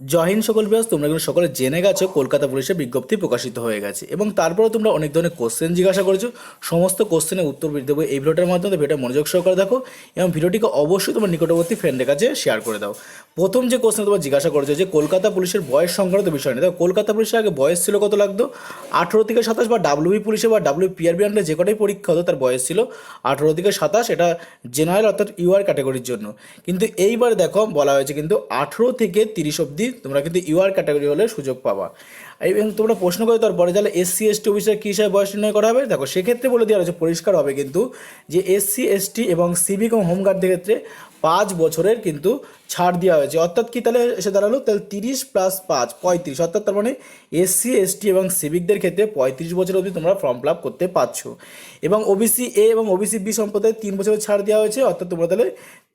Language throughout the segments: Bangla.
জয় হিন্দ সকল বিয়াস তোমরা কিন্তু সকলে জেনে গেছো কলকাতা পুলিশের বিজ্ঞপ্তি প্রকাশিত হয়ে গেছে। এবং তারপরে তোমরা অনেক ধরনের কোশ্চেন জিজ্ঞাসা করেছ। সমস্ত কোশ্চেনের উত্তর দেবো এই ভিডিওটার মাধ্যমে। ভিডিওটা মনোযোগ সহকারে দেখো এবং ভিডিওটিকে অবশ্যই তোমার নিকটবর্তী ফ্রেন্ডের কাছে শেয়ার করে দাও। প্রথম যে কোশ্চেন তোমার জিজ্ঞাসা করেছ যে কলকাতা পুলিশের বয়স সংক্রান্ত বিষয় নিয়ে, দেখো কলকাতা পুলিশের আগে বয়স ছিল কত লাগতো? আঠেরো থেকে সাতাশ বা ডাব্লিউবি পুলিশে বা ডাব্লিউ পিআরবি আন্ডারে যে কটাই পরীক্ষা হতো তার বয়স ছিল আঠেরো থেকে সাতাশ, এটা জেনারেল অর্থাৎ ইউআর ক্যাটাগরির জন্য। কিন্তু এইবার দেখো বলা হয়েছে কিন্তু আঠেরো থেকে তিরিশ অবধি তোমরা কিন্তু ইউআর ক্যাটাগরি হলে সুযোগ পাবা। এবং তোমরা প্রশ্ন করে, তারপরে তাহলে এসসি এসটি অফিসার কী হিসাবে বয়স নির্ণয় করা হবে? দেখো, সেক্ষেত্রে বলে দেওয়া হয়েছে পরিষ্কার হবে কিন্তু যে এসসি এসটি এবং সিভিক এবং হোমগার্ডদের ক্ষেত্রে পাঁচ বছরের কিন্তু ছাড় দেওয়া হয়েছে। অর্থাৎ কি তাহলে এসে দাঁড়াল? তাহলে তিরিশ প্লাস পাঁচ, পঁয়ত্রিশ। অর্থাৎ তার মানে এসসি এসটি এবং সিভিকদের ক্ষেত্রে পঁয়ত্রিশ বছর অবধি তোমরা ফর্ম ফিল করতে পারছ। এবং ওবিসি এ এবং ওবিসি বি সম্প্রদায়ের তিন বছরের ছাড় দেওয়া হয়েছে। অর্থাৎ তোমরা তাহলে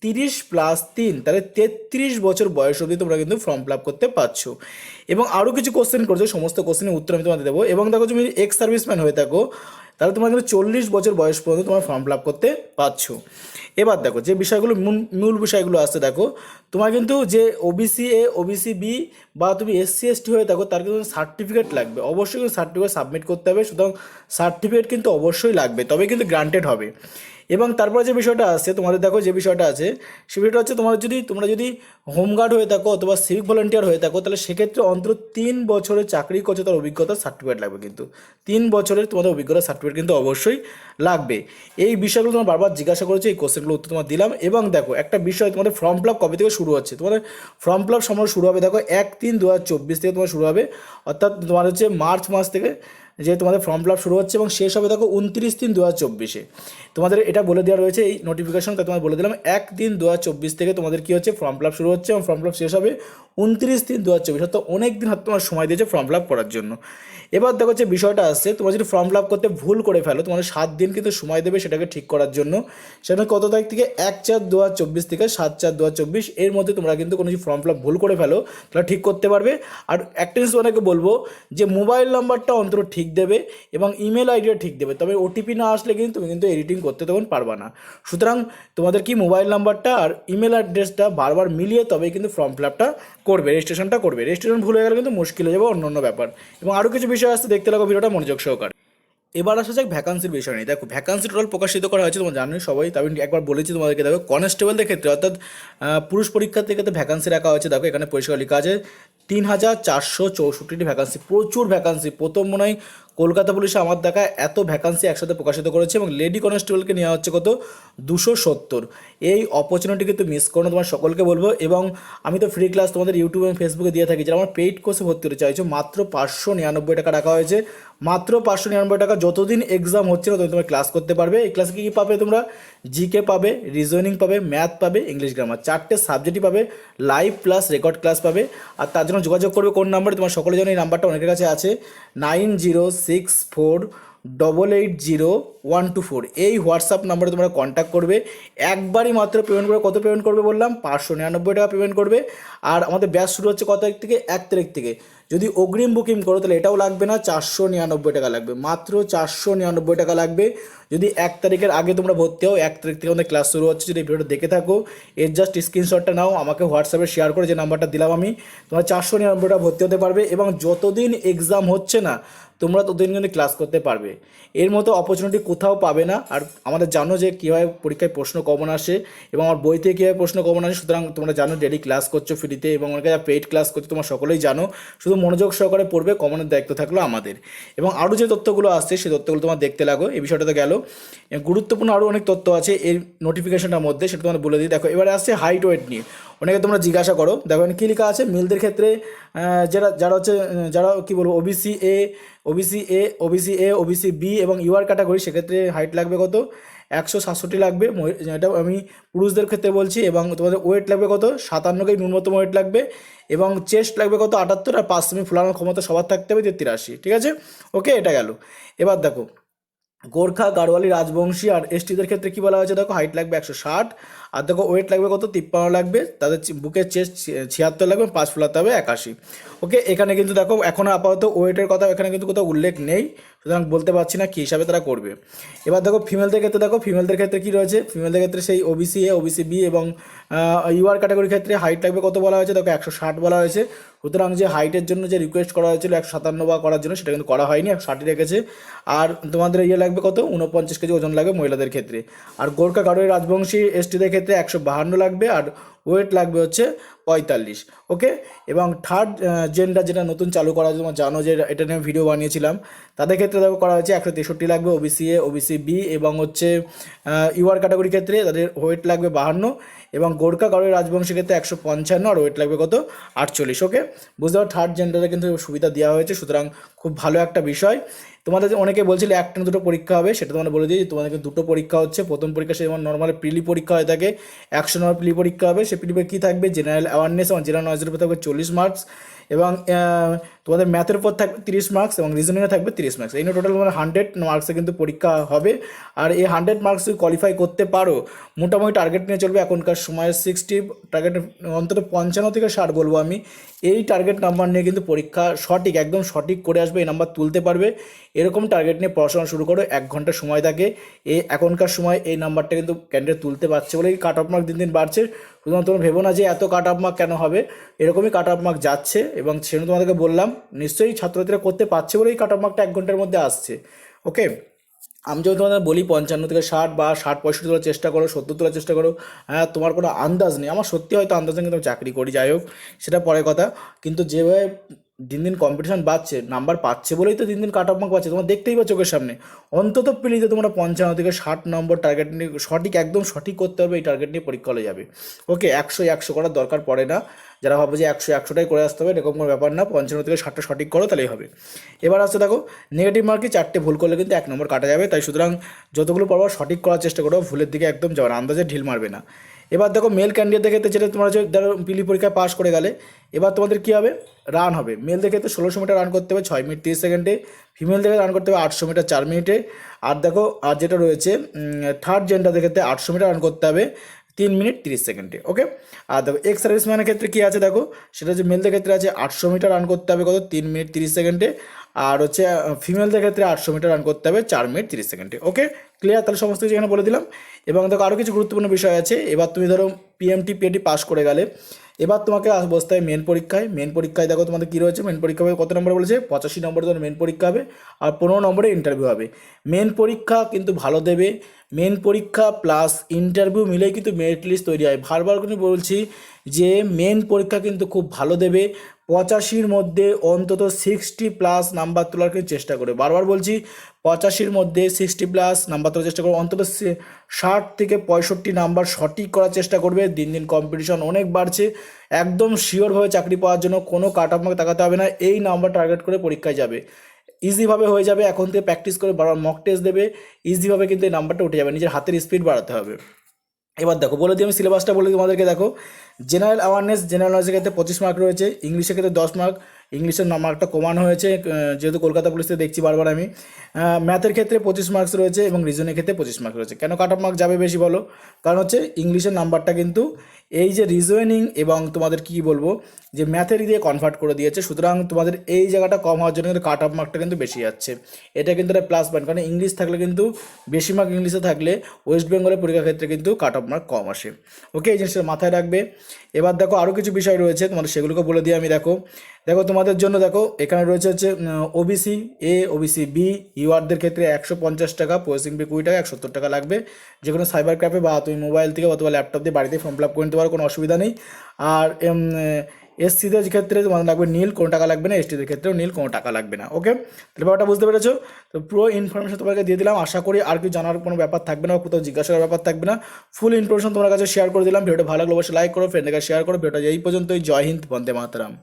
তিরিশ প্লাস তিন, তাহলে তেত্রিশ বছর বয়স অবধি তোমরা কিন্তু ফর্ম ফিল করতে পারছ। এবং আরও কিছু কোশ্চেন করছ, সমস্ত কোশ্চেনের উত্তর আমি তোমাদের দেবো। এবং দেখো তুমি এক্স সার্ভিসম্যান হয়ে থাকো। তাহলে তোমার কিন্তু চল্লিশ বছর বয়স পর্যন্ত তোমার ফর্ম ফিল আপ করতে পারছ। এবার দেখো, যে বিষয়গুলো মূল বিষয়গুলো আসছে, দেখো, তোমার কিন্তু যে ওবিসি এ ওবিসি বি বা তুমি এসসি এসটি হয়ে থাকো, তার কিন্তু সার্টিফিকেট লাগবে। অবশ্যই কিন্তু সার্টিফিকেট সাবমিট করতে হবে, সুতরাং সার্টিফিকেট কিন্তু অবশ্যই লাগবে তবে কিন্তু গ্রান্টেড হবে। এবং তারপরে যে বিষয়টা আছে, তোমাদের দেখো যে বিষয়টা আছে, সে বিষয়টা হচ্ছে তোমার যদি, তোমরা যদি হোমগার্ড হয়ে থাকো অথবা সিভিক ভলেন্টিয়ার হয়ে থাকো, তাহলে সেক্ষেত্রে অন্তত তিন বছরের চাকরি করছে, তার অভিজ্ঞতার সার্টিফিকেট লাগবে কিন্তু। তিন বছরের তোমাদের অভিজ্ঞতার সার্টিফিকেট কিন্তু অবশ্যই লাগবে। এই বিষয়গুলো তোমার বারবার জিজ্ঞাসা করেছে, এই কোশ্চেনগুলো উত্তর তোমার দিলাম এবং দেখো, একটা বিষয় তোমাদের ফর্ম ফিল আপ কবে থেকে শুরু হচ্ছে? তোমাদের ফর্ম ফিল আপ সময় শুরু হবে, দেখো, এক তিন দু হাজার চব্বিশ থেকে তোমার শুরু হবে, অর্থাৎ তোমার হচ্ছে মার্চ মাস থেকে যে তোমাদের ফর্ম ফিল আপ শুরু হচ্ছে এবং শেষ হবে দেখো উনত্রিশ তিন দু হাজার চব্বিশে। তোমাদের এটা বলে দেওয়া রয়েছে, এই নোটিফিকেশন তাই তোমাদের বলে দিলাম, এক দিন দু হাজার চব্বিশ থেকে তোমাদের কী হচ্ছে, ফর্ম ফিল আপ শুরু হচ্ছে এবং ফর্ম ফিল আপ শেষ হবে উনত্রিশ দিন দু হাজার চব্বিশ, অর্থাৎ অনেক দিন হাতে তোমার সময় দিয়েছে ফর্ম ফিল আপ করার জন্য। এবার দেখো যে বিষয়টা আসছে, তোমার যদি ফর্ম ফিল আপ করতে ভুল করে ফেলো, তোমাদের সাত দিন কিন্তু সময় দেবে সেটাকে ঠিক করার জন্য। সেটা কত তারিখ থেকে? এক চার দু হাজার চব্বিশ থেকে সাত চার দু হাজার চব্বিশ, এর মধ্যে তোমরা কিন্তু কোনো ফর্ম ফিল আপ ভুল করে ফেলো, তাহলে ঠিক করতে পারবে। আর একটা জিনিস তোমাদেরকে বলব, যে মোবাইল নাম্বারটা অন্তত ঠিক দেবে এবং ইমেল আইডিটা ঠিক দেবে। তবে ওটিপি না আসলে কিন্তু তুমি কিন্তু এডিটিং করতে তখন পারবা না। সুতরাং তোমাদের কি মোবাইল নাম্বারটা আর ইমেল অ্যাড্রেসটা বারবার মিলিয়ে তবেই কিন্তু ফর্ম ফিল আপটা করবে রেজিস্ট্রেশনটা করবে। রেজিস্ট্রেশন ভুল হয়ে গেলে কিন্তু মুশকিল হয়ে যাবে অন্য অন্য ব্যাপার। এবং আরও কিছু বিষয় আসতে দেখতে লাগো, ভিডিওটা মনোযোগ সহকারে। এবার আসা যাক ভ্যাকান্সির বিষয় নিয়ে। দেখো ভ্যাকান্সি টোটাল প্রকাশিত করা হয়েছে, তোমার জানোই সবাই। আমি একবার বলেছি তোমাদেরকে, দেখো কনস্টেবলদের ক্ষেত্রে, অর্থাৎ পুরুষ পরীক্ষার থেকে ক্ষেত্রে ভ্যাকান্সি রাখা হয়েছে। দেখো, এখানে পরিষ্কার লেখা আছে, তিন হাজার চারশো চৌষট্টিটি ভ্যাকান্সি প্রচুর ভ্যাকান্সি প্রথম মনে হয় কলকাতা পুলিশে আমার দেখা এত ভ্যাকান্সি একসাথে প্রকাশিত করেছে এবং লেডি কনস্টেবলকে নেওয়া হচ্ছে কত? দুশো সত্তর। এই অপরচুনিটি কিন্তু মিস করো তোমার সকলকে বলব। এবং আমি তো ফ্রি ক্লাস তোমাদের ইউটিউব এবং ফেসবুকে দিয়ে থাকি। যারা আমার পেইড কোর্সে ভর্তি হতে চাইছো, মাত্র পাঁচশো নিরানব্বই টাকা রাখা হয়েছে। মাত্র পাঁচশো নিরানব্বই টাকা, যতদিন এক্সাম হচ্ছে না, ততদিন তোমরা ক্লাস করতে পারবে। এই ক্লাসে কী কী পাবে তোমরা? জিকে পাবে রিজনিং পাবে ম্যাথ পাবে ইংলিশ গ্রামার চারটে সাবজেক্টই পাবে লাইভ প্লাস রেকর্ড ক্লাস পাবে। আর তার জন্য যোগাযোগ করবে কোন নাম্বারে তোমার সকলের জন্য এই নাম্বারটা অনেকের কাছে আছে। Nine zero six four double eight zero one two four এই হোয়াটসঅ্যাপ নাম্বারে তোমরা কন্ট্যাক্ট করবে। একবারই মাত্র পেমেন্ট করে কত পেমেন্ট করবে বললাম? পাঁচশো নিরানব্বই টাকা পেমেন্ট করবে। আর আমাদের ব্যাচ শুরু হচ্ছে কত তারিখ থেকে? এক তারিখ থেকে। যদি অগ্রিম বুকিং করো তাহলে এটাও লাগবে না, চারশো নিরানব্বই টাকা লাগবে। মাত্র চারশো নিরানব্বই টাকা লাগবে। যদি এক তারিখের আগে তোমরা ভর্তি হও, এক তারিখ থেকে আমাদের ক্লাস শুরু হচ্ছে। যদি ভিডিওটা দেখে থাকো, এর জাস্ট স্ক্রিনশটটা নাও, আমাকে হোয়াটসঅ্যাপে শেয়ার করে যে নাম্বারটা দিলাম আমি। তোমরা চারশো নিরানব্বই টাকা ভর্তি হতে পারবে এবং যতদিন এক্সাম হচ্ছে না তোমরা ততদিন কিন্তু ক্লাস করতে পারবে। এর মতো অপরচুনিটি কোথাও পাবে না। আর আমাদের জানো যে কীভাবে পরীক্ষায় প্রশ্ন কমন আসে এবং আমার বই থেকে কীভাবে প্রশ্ন কমন আসে, সুতরাং তোমরা জানো ডেলি ক্লাস করছ ফ্রিতে এবং অনেকে যারা পেইড ক্লাস করছ তোমরা সকলেই জানো। শুধু মনোযোগ সহকারে পড়বে কমনের দায়িত্ব থাকল আমাদের। এবং আরও যে তথ্যগুলো আসছে, সেই তথ্যগুলো তোমার দেখতে লাগো। এই বিষয়টা তো গেল গুরুত্বপূর্ণ আরও অনেক তথ্য আছে। এই নোটিফিকেশনটার মধ্যে সেটা তোমার বলে দিই। দেখো, এবারে আসছে হাইট ওয়েট নিয়ে। অনেকে তোমরা জিজ্ঞাসা করো। দেখো কী লেখা আছে? মিলদের ক্ষেত্রে যারা যারা হচ্ছে যারা কী বলব OBC A OBC A OBC A OBC B এবং ইউআর ক্যাটাগরি সেক্ষেত্রে হাইট লাগবে কত? একশো সাতষট্টি লাগবে। এটা আমি পুরুষদের ক্ষেত্রে বলছি এবং তোমাদের ওয়েট লাগবে কত? সাতান্নকেই ন্যূনতম ওয়েট লাগবে এবং চেস্ট লাগবে কত? আটাত্তর আর পাঁচ সেমি ফুলানোর ক্ষমতা সবার থাকতে হবে তিরাশি ঠিক আছে? ওকে এটা গেল। এবার দেখো, গোর্খা, গাড়োয়ালি, রাজবংশী আর এসটিদের ক্ষেত্রে কী বলা হয়েছে? দেখো হাইট লাগবে একশো ষাট আর দেখো ওয়েট লাগবে কত? তিপ্পান্ন লাগবে। তাদের বুকের চেস্ট ছিয়াত্তর লাগবে, পাঁচ ফোলাতে হবে একাশি। ওকে এখানে কিন্তু দেখো, এখন আপাতত ওয়েটের কথা এখানে কিন্তু কোথাও উল্লেখ নেই। সুতরাং বলতে পারছি না কী হিসাবে তারা করবে। এবার দেখো ফিমেলদের ক্ষেত্রে দেখো ফিমেলদের ক্ষেত্রে কী রয়েছে? ফিমেলদের ক্ষেত্রে সেই ওবিসি এ ওবিসি বি এবং ইউআর ক্যাটাগরির ক্ষেত্রে হাইট লাগবে কত বলা হয়েছে? দেখো, একশো ষাট বলা হয়েছে। সুতরাং যে হাইটের জন্য যে রিকোয়েস্ট করা হয়েছিল, একশো সাতান্ন বা করার জন্য, সেটা কিন্তু করা হয়নি, একশো ষাটই রেখেছে। আর তোমাদের ইয়ে লাগবে কত? উনপঞ্চাশ কেজি ওজন লাগবে মহিলাদের ক্ষেত্রে। আর গোর্খা গাড়োয় রাজবংশী এসটিদের ক্ষেত্রে একশো বাহান্ন লাগবে আর ওয়েট লাগবে হচ্ছে পঁয়তাল্লিশ, ওকে? এবং থার্ড জেন্ডার যেটা নতুন চালু করা হয়েছে, তোমরা জানো যে এটা নিয়ে ভিডিও বানিয়েছিলাম। তাদের ক্ষেত্রে দেখো করা হয়েছে একশো তেষট্টি লাগবে ওবিসি এ ওবিসি বি এবং হচ্ছে ইউআর ক্যাটাগরি ক্ষেত্রে তাদের ওয়েট লাগবে বাহান্ন এবং গোর্খা গাড়োয় রাজবংশী ক্ষেত্রে একশো পঞ্চান্ন আর ওয়েট লাগবে কত? আটচল্লিশ, ওকে? বুঝতে পারো থার্ড জেন্ডারে কিন্তু সুবিধা দেওয়া হয়েছে, সুতরাং খুব ভালো একটা বিষয়। তোমাদের অনেকে বলছিলে একটা দুটো পরীক্ষা হবে, সেটা তোমাদের বলে দিই তোমাদেরকে দুটো পরীক্ষা হচ্ছে। প্রথম পরীক্ষা সে যেমন নর্মাল প্রিলি পরীক্ষা হয়ে থাকে, একশো নম্বর প্রিলি পরীক্ষা হবে, সে প্রিলিপে কী থাকবে? জেনারেল অ্যাওয়ারনেস এবং জেনারেল নলেজের উপর থাকবে চল্লিশ মার্কস এবং তোমাদের ম্যাথের উপর থাকবে তিরিশ মার্কস এবং রিজনিংয়ে থাকবে তিরিশ মার্কস এই নিয়ে টোটাল তোমার হান্ড্রেড মার্কসে কিন্তু পরীক্ষা হবে। আর এই হান্ড্রেড মার্কস যদি কোয়ালিফাই করতে পারো। মোটামুটি টার্গেট নিয়ে চলবে এখনকার সময় সিক্সটি টার্গেট অন্তত পঞ্চান্ন থেকে ষাট বলব আমি। এই টার্গেট নাম্বার নিয়ে কিন্তু পরীক্ষা সঠিক, একদম সঠিক করে আসবে, এই নাম্বার তুলতে পারবে। এরকম টার্গেট নিয়ে পড়াশোনা শুরু করো, এক ঘণ্টা সময় থাকে। এই এখনকার সময় এই নাম্বারটা কিন্তু ক্যান্ডিডেট তুলতে পারছে বলে কাট অফ মার্ক দিন দিন বাড়ছে। সুতরাং তোমরা ভেবো না যে এত কাট অফ মার্ক কেন হবে? এরকমই কাট অফ মার্ক যাচ্ছে এবং সেজন্য তোমাদেরকে বললাম নিশ্চয়ই ছাত্রছাত্রীরা করতে পারছে বলেই কাট অফ মার্কটা এক ঘণ্টার মধ্যে আসছে। ওকে আমি যদি তোমাদের বলি পঞ্চান্ন থেকে ষাট বা ষাট পঁয়ষট্টি তোলার চেষ্টা করো, সত্তর তোলার চেষ্টা করো হ্যাঁ তোমার কোনো আন্দাজ নেই। আমার সত্যি হয়তো আন্দাজ নেই, কিন্তু চাকরি করি, যাই হোক, সেটা পরে কথা। কিন্তু যেভাবে দিন দিন কম্পিটিশন বাড়ছে নাম্বার পাচ্ছে বলেই তো দিন দিন কাট অফ মার্ক পাচ্ছে তোমরা দেখতেই পাচ্ছ চোখের সামনে। অন্তত পিলিতে তোমরা পঞ্চান্ন থেকে ষাট নম্বর টার্গেট নিয়ে, সঠিক, একদম সঠিক করতে হবে এই টার্গেট নিয়ে পরীক্ষা হলে যাবে। ওকে একশো একশো করার দরকার পড়ে না। যারা ভাবে যে একশো, একশোটাই করে আসতে হবে, এরকম কোনো ব্যাপার না, পঞ্চান্ন থেকে ষাটটা সঠিক করো, তাহলেই হবে। এবার আসতে দেখো নেগেটিভ মার্কে চারটে ভুল করলে কিন্তু এক নম্বর কাটা যাবে, তাই সুতরাং যতগুলো পারব সঠিক করার চেষ্টা করো, ভুলের দিকে একদম যাওয়ার আন্দাজে ঢিল মারবে না। এবার দেখো মেল ক্যান্ডিডেটদের ক্ষেত্রে যেটা তোমরা হচ্ছে ধরো পিলি পরীক্ষায় পাশ করে গেলে, এবার তোমাদের কী হবে? রান হবে। মেলদের ক্ষেত্রে ষোলোশো মিটার রান করতে হবে ছয় মিনিট তিরিশ সেকেন্ডে ফিমেল ফিমেলদের রান করতে হবে আটশো মিটার চার মিনিটে আর দেখো, আর যেটা রয়েছে থার্ড জেন্ডারদের ক্ষেত্রে আটশো মিটার রান করতে হবে। তিন মিনিট তিরিশ সেকেন্ডে ওকে আর দেখো এক্স সার্ভিসম্যানের ক্ষেত্রে কী আছে দেখো? সেটা হচ্ছে মেলদের ক্ষেত্রে আছে আটশো মিটার রান করতে হবে কত? তিন মিনিট তিরিশ সেকেন্ডে। আর হচ্ছে ফিমেলদের ক্ষেত্রে আটশো মিটার রান করতে হবে চার মিনিট তিরিশ সেকেন্ডে ওকে ক্লিয়ার তাহলে সমস্ত কিছু এখানে বলে দিলাম। এবং দেখো আরও কিছু গুরুত্বপূর্ণ বিষয় আছে। এবার তুমি ধরো পিএমটি পিএটি পাস করে গেলে। এবার তোমাকে বসতে হবে মেন পরীক্ষায়। মেন পরীক্ষায় দেখো তোমাদের কী রয়েছে। মেন পরীক্ষা হবে কত নম্বর বলেছে? পঁচাশি নম্বরে তোমার মেন পরীক্ষা হবে আর পনেরো নম্বরে ইন্টারভিউ হবে। মেন পরীক্ষা কিন্তু ভালো দেবে। মেন পরীক্ষা প্লাস ইন্টারভিউ মিলেই কিন্তু মেরিট লিস্ট তৈরি হয়। বারবার কিন্তু বলছি যে মেন পরীক্ষা কিন্তু খুব ভালো দেবে। পঁচাশির মধ্যে অন্তত সিক্সটি প্লাস নাম্বার তোলার চেষ্টা করে। বারবার বলছি, পঁচাশির মধ্যে সিক্সটি প্লাস নাম্বার তোলার চেষ্টা করবে, অন্তত ষাট থেকে পঁয়ষট্টি নাম্বার সঠিক করার চেষ্টা করবে। দিন দিন কম্পিটিশন অনেক বাড়ছে। একদম শিওরভাবে চাকরি পাওয়ার জন্য কোনো কাট অফ তাকাতে হবে না। এই নাম্বার টার্গেট করে পরীক্ষায় যাবে। ইজিভাবে হয়ে যাবে। এখন থেকে প্র্যাকটিস করে বারবার মক টেস্ট দেবে। ইজিভাবে কিন্তু এই নাম্বারটা উঠে যাবে। নিজের হাতের স্পিড বাড়াতে হবে। এবার দেখো, বলে দিই আমি সিলেবাসটা বলে দিই তোমাদেরকে, দেখো। জেনারেল অ্যাওয়ারনেস জেনারেল নলেজের ক্ষেত্রে পঁচিশ মার্ক রয়েছে ইংলিশের ক্ষেত্রে দশ মার্ক ইংলিশের মার্কটা কমানো হয়েছে যেহেতু কলকাতা পুলিশ দেখছি বারবার আমি। ম্যাথের ক্ষেত্রে পঁচিশ মার্কস রয়েছে এবং রিজনের ক্ষেত্রে পঁচিশ মার্কস রয়েছে। কেন কাট অফ মার্ক যাবে বেশি বলো? কারণ হচ্ছে ইংলিশের নাম্বারটা কিন্তু এই যে রিজনিং এবং তোমাদের কি বলব, যে ম্যাথের দিয়ে কনভার্ট করে দিয়েছে, সুতরাং তোমাদের এই জায়গাটা কম হওয়ার জন্য কিন্তু কাট অফ মার্কটা কিন্তু বেশি যাচ্ছে। এটা কিন্তু একটা প্লাস পয়েন্ট কারণ ইংলিশ থাকলে কিন্তু বেশি মার্ক ইংলিশে থাকলে ওয়েস্ট বেঙ্গলের পরীক্ষার ক্ষেত্রে কিন্তু কাট অফ মার্ক কম আসে। ওকে এই জিনিসটা মাথায় রাখবে। এবার দেখো আরও কিছু বিষয় রয়েছে, তোমাদের সেগুলোকে বলে দিই আমি, দেখো। দেখো, তোমাদের জন্য দেখো, এখানে রয়েছে হচ্ছে ওবিসি এ ওবিসি বি ইউআরদের ক্ষেত্রে একশো পঞ্চাশ টাকা প্রসেসিং ফি কুড়ি টাকা, একশো টাকা লাগবে। যে কোনো সাইবার ক্যাফে বা তুমি মোবাইল থেকে অথবা ল্যাপটপ দিয়ে বাড়িতে ফর্ম ফিল আপ করে নিতে পারো কোনো অসুবিধা নেই। আর এসসিদের ক্ষেত্রে তোমাদের লাগবে নীল, কোনো টাকা লাগবে না। এসটিদের ক্ষেত্রেও নীল, কোনো টাকা লাগবে না। ওকে তাহলে ব্যাপারটা বুঝতে পেরেছ? তো পুরো ইনফরমেশন তোমাকে দিয়ে দিলাম। আশা করি আর কিছু জানার কোনো ব্যাপার থাকবে না কোথাও জিজ্ঞাসা করার ব্যাপার থাকবে না। ফুল ইনফরমেশন তোমার কাছে শেয়ার করে দিলাম। ভিডিওটা ভালো লাগল অবশ্যই লাইক করো ফ্রেন্ডের কাছে শেয়ার করো। ভিডিওটা এই পর্যন্তই। জয় হিন্দ, বন্দে মাতরম।